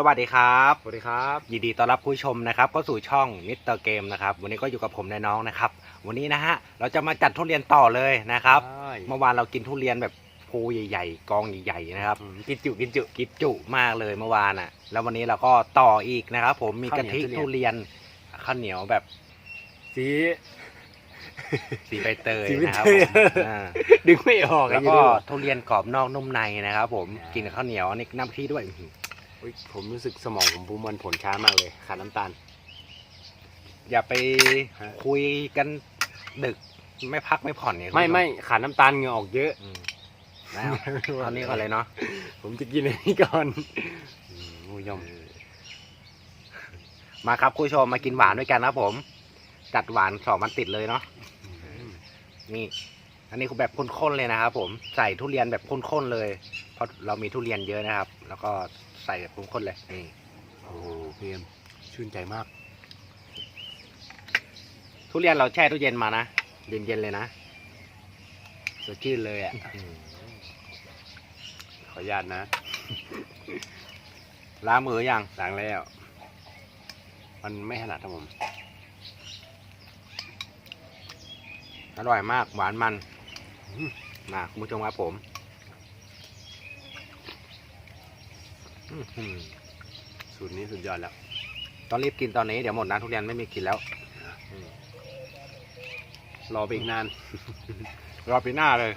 สวัสดีครับ สวัสดีครับ ยินดีต้อนรับผู้ชมนะครับเข้าสู่ช่องมิสเตอร์เกมนะครับ วันนี้ก็อยู่กับผมและน้องนะครับ วันนี้นะฮะ เราจะมาจัดทุเรียนต่อเลยนะครับ ใช่ เมื่อวานเรากินทุเรียนแบบภูใหญ่ ๆ กองใหญ่ๆนะครับอืมกินจุกินจุ กิบจุมากเลยเมื่อวานอะ แล้ววันนี้เราก็ต่ออีกนะครับ ผม มีกะทิข้าวเหนียวทุเรียนข้าวเหนียวแบบสี สีใบเตยสีใบนะครับเตย ผมอ่าดึงไม่ออกแล้วอะก็อยู่ทุเรียนกรอบนอกนุ่มในนะครับ ผม อ่ากิ กินกับข้าวเหนียวนี่น้ำพริกด้วยอื้อหืออุ๊ย ผมรู้สึกสมองผมภูมิมันผลช้ามากเลยขาดน้ำตาล อย่าไปฮะคุยกันดึกไม่พักไม่ผ่อนเนี่ยไม่คุณผู้ชไม่ขาดน้ำตาลเหงื่อออกเยอะอืมแล้วเอานี้ก่อนเลยเนาะผมจะกินอันนี้ก่อนอืมโอ้ยยอมมาครับคุณผู้ชมมากินหวานด้วยกันนะครับผม จัดหวานสองมันติดเลยเนาะนี่ อันนี้คือแบบข้นๆเลยนะครับผมใส่ทุเรียนแบบข้นๆเลย เพราะเรามีทุเรียนเยอะนะครับ แล้วก็ ใส่แบบข้นๆเลยนี่โอ้โหเพียมชื่นใจมาก ทุเรียนเราแช่ตู้เย็นมานะเย็นๆเลยนะสดชื่นเลยอะขออนุญาตนะล้างมือยังล้างแล้ว มันไม่ถนัดครับผมอร่อยมากหวานมันอืมมาคุณผู้ชมครับผมอื้อหือ สูตรนี้สุดยอดแล้ว ต้องรีบกินตอนนี้เดี๋ยวหมดนะทุเรียนไม่มีกินแล้ว รอไปอีกนาน รอปีหน้าเลย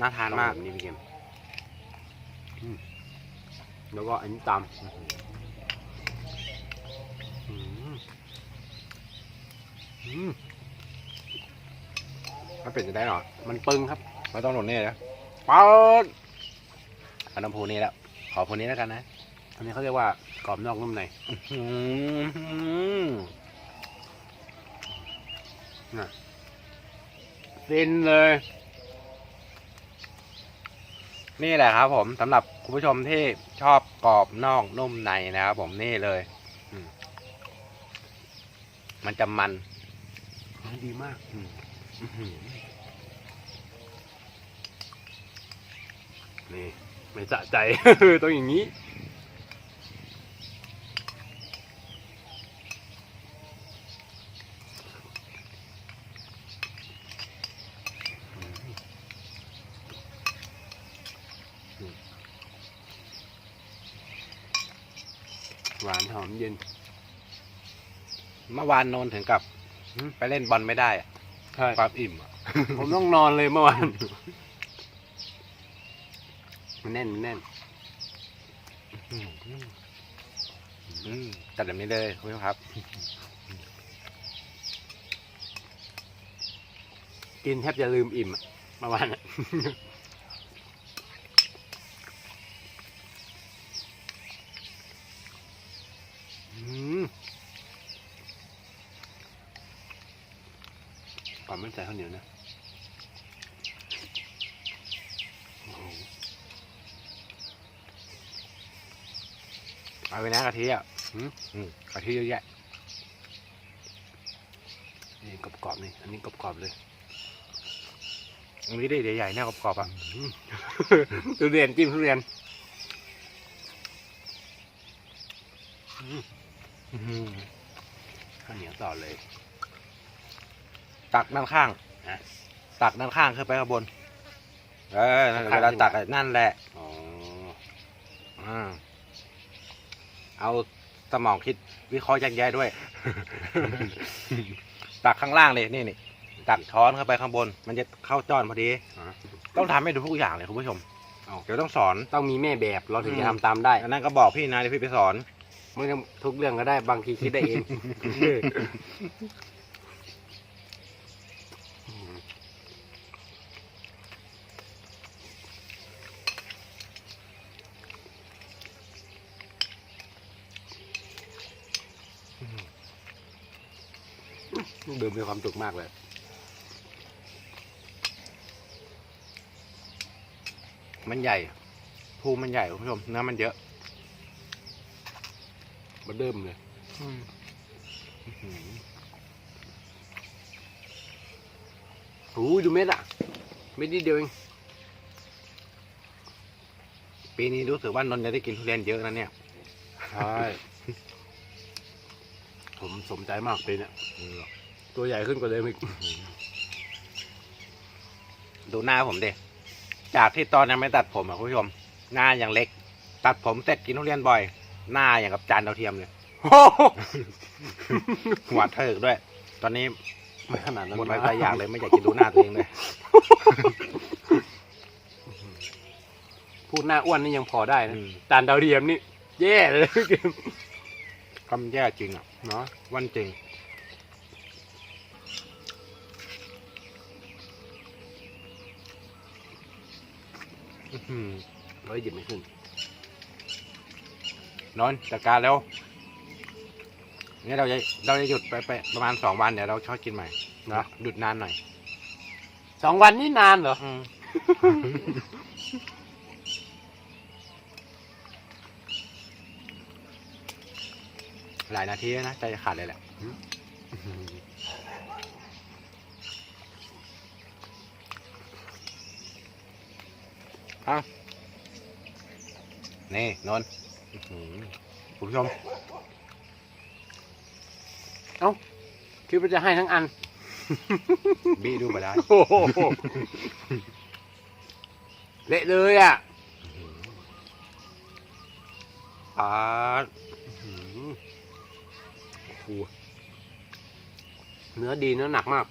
น่าทานมากต้องแบบนี่พี่เกมอืมแล้วก็อันนี้ตามอืมอืมมันเป็นจะได้หรอ มันปึงครับ ไม่ต้องหนุนนี่นะป๊าดเอาน้ำพูนี่แล้ว ขอพูนี้แล้วกันนะ อันนี้เขาเรียกว่ากรอบนอกนุ่มในอืมฟินเลย นี่แหละครับผมสำหรับคุณผู้ชมที่ชอบกรอบนอกนุ่มในนะครับผมนี่เลยมมันจะมัน ดีมาก อืมอื้อหือ นี่ไม่สะใจ ต้องอย่างนี้ หวานหอมเย็น เมื่อวานโนนถึงกับหึไปเล่นบอลไม่ได้อะใช่ ความอิ่มอะ ผมต้องนอนเลยเมื่อวาน มันแน่นมันแน่นอืมอืมจัดแบบนี้เลยคุณผู้ชมครับ กินแทบจะลืมอิ่มอะเมื่อวานอะอืมก่อนไม่ใส่ข้าวเหนียวนะโอ้โห เอาไปนะกะทิอะหืมอืมกะทิเยอะแยะนี่กรอบๆนี่อันนี้กรอบๆเลยอันนี้ได้ใหญ่ๆแน่กรอบๆอะอืมทุเรียนจิ้มทุเรียนอื้อหือข้าวเหนียวต่อเลย ตักด้านข้างฮะตักด้านข้างขึ้นไปข้างบน เออนั่นข้างๆเวลาขึ้นตักอะนั่นแหละอ๋ออ่า เอาสมองคิดวิเคราะห์แยกแยะด้วย ตักข้างล่างเลยนี่นี่ตักช้อนเข้าไปข้างบน มันจะเข้าจ้อนพอดี อ๋อต้องทำให้ดูทุกอย่างเลยคุณผู้ชมเอาเดี๋ยวต้องสอน ต้องมีแม่แบบเราถึงอืมจะทำตามได้อันนั้นก็บอกพี่นะเดี๋ยวพี่ไปสอน ไม่ต้องทุกเรื่องก็ได้บางทีคิดได้เอง ดื่มมีความสุขมากเลยมันใหญ่ภูมิมันใหญ่คุณผู้ชมเนื้อมันเยอะมาเดิมเลยอืมโอ้ยดูเม็ดอะเม็ดนิดเดียวเองปีนี้รู้สึกว่านนท์จะได้กินทุเรียนเยอะนะเนี่ยใช่ผมสมใจมากปีเนี้ย ตัวใหญ่ขึ้นกว่าเดิมอีกดูหน้าผมดิจากที่ตอนยังไม่ตัดผมอะคุณผู้ชม หน้าอย่างเล็ก ตัดผมเสร็จกินทุเรียนบ่อย หน้าอย่างกับจานดาวเทียมเลยหัวเถิกด้วย ตอนนี้ไม่ขนาดนั้นหมดไปนะหลายอย่างเลยไม่อยากกินดูหน้าตัวเองเลยพูดหน้าอ้วนนี่ยังพอได้นะอืมจานดาวเทียมนี่แย่เลยเกมคำแย่จริงอะเนาะวันจริง อื้อหือเฮ้ยหยิบไม่ขึ้น นอนจัดการแล้วนี่เราจะเราจะหยุดไปไปประมาณสองวันเดี๋ยวเราชอบกินใหม่นะหยุดนานหน่อยสองวันนี่นานเหรออืมหลายนาทีแล้วนะ ใจจะขาดเลยแหละ นี่นนท์อื้อหือคุณผู้ชมคิดว่าจะให้ทั้งอัน บี้ดูมาได้โอ้โหเละเลยอะอ่าอืมโอ้โหเนื้อดีเนื้อหนักมาก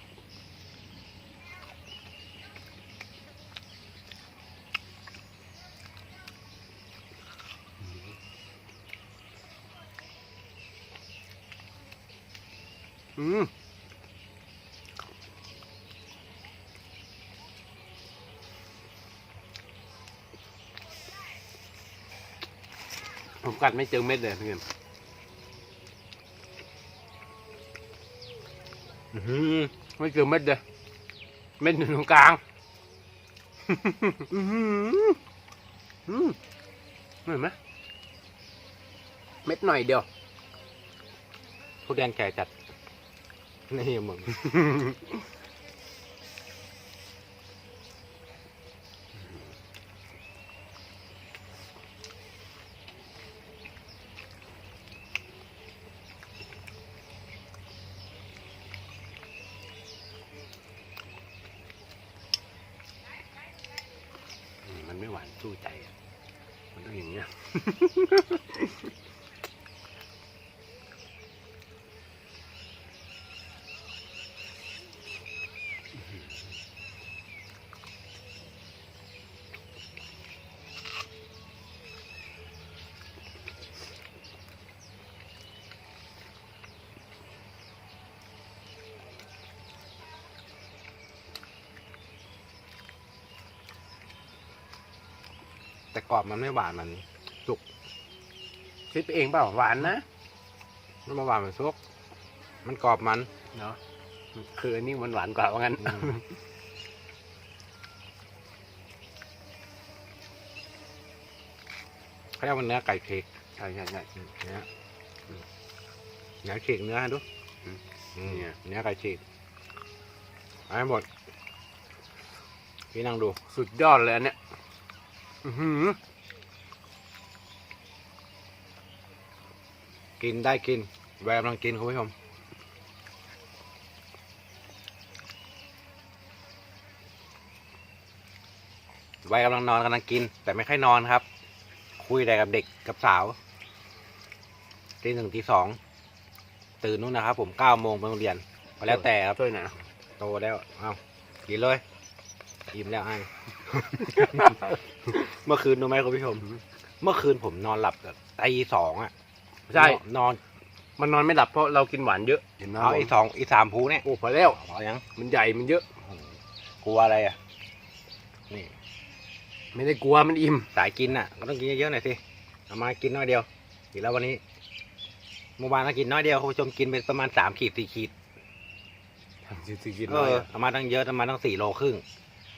อืมผมกัดไม่เจอเม็ดเลยเพื่อนอือไม่เจอเม็ดเลยเม็ดอยู่ตรงกลางอือหืออืมเห็นไหมเม็ดหน่อยเดียวทุเรียนแก่จัด นี่มึงมมันไม่หวานสู้ใจ มันต้องอย่างเงี้ย แต่กรอบมันไม่หวานมันคิดไปเองเปล่าหวานนะมันไม่หวานมันซุกมันกรอบมันเนาะคืออันนี้มันหวานกว่าว่างั้นอืมเขาเรียกว่าเนื้อไก่เคกใช่ใช่ใช่อืมเนื้ออืมเนื้อฉีกเนื้อให้ดูอืมอืมเนี่ยเนื้อไก่ฉีกเอาให้หมดพี่นั่งดูสุดยอดเลยอันเนี้ยอื้อหือ กินได้กิน แววกำลังกินคุณผู้ชมวัยกำลังนอนกำลังกิน แต่ไม่ค่อยนอนครับ คุยแต่กับเด็กกับสาวตีหนึ่งตีสองตื่นนู่นนะครับ ผมเก้าโมงไปโรงเรียนก็แล้วแต่ครับช่วยหน่อยนะโตแล้วเอากินเลยอิ่มแล้วไอ้ เมื่อคืนดูไหมคุณผู้ชม เมื่อคืนผมนอนหลับแบบตีสองอะใช่ นอนมันนอนไม่หลับเพราะเรากินหวานเยอะเห็นไหมเอาไอ้สองไอ้สามภูเนี่ยโอ้พอแล้วพอยังมันใหญ่มันเยอะกลัวอะไรอะ นี่ ไม่ได้กลัวมันอิ่มสายกินอะก็ต้องกินเยอะๆหน่อยสิเอามากินน้อยเดียวกินแล้ววันนี้เมื่อวานก็กินน้อยเดียวคุณผู้ชมกินไปประมาณสามขีดสี่ขีดสิกินเอน้อยออะเอามาตั้งเยอะเอามาตั้งสี่โลครึ่ง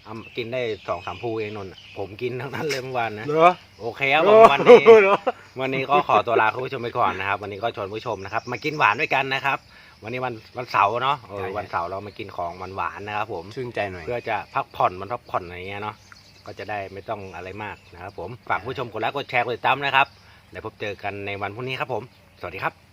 เอากินได้สองสามภูเองนนท์อะผมกินทั้งนั้นเลยเมื่อวานนะ เหรอโอเคครับผมวันนี้ เหรอ วันนี้ก็ขอตัวลาคุณผู้ชมไปก่อนนะครับ วันนี้ก็ชวนผู้ชมนะครับ มากินหวานด้วยกันนะครับ วันนี้วันวันเสาร์เนาะเออวันเสาร์เรามากินของหวานๆนะครับ ผมชื่นใจหน่อย เพื่อจะพักผ่อนมันพักผ่อนอะไรเงี้ยเนาะก็จะได้ไม่ต้องอะไรมากนะครับ ผมฝากผู้ชมกดไลค์กดแชร์กดติดตามนะครับแล้วพบเจอกันในวันพรุ่งนี้ครับผม สวัสดีครับ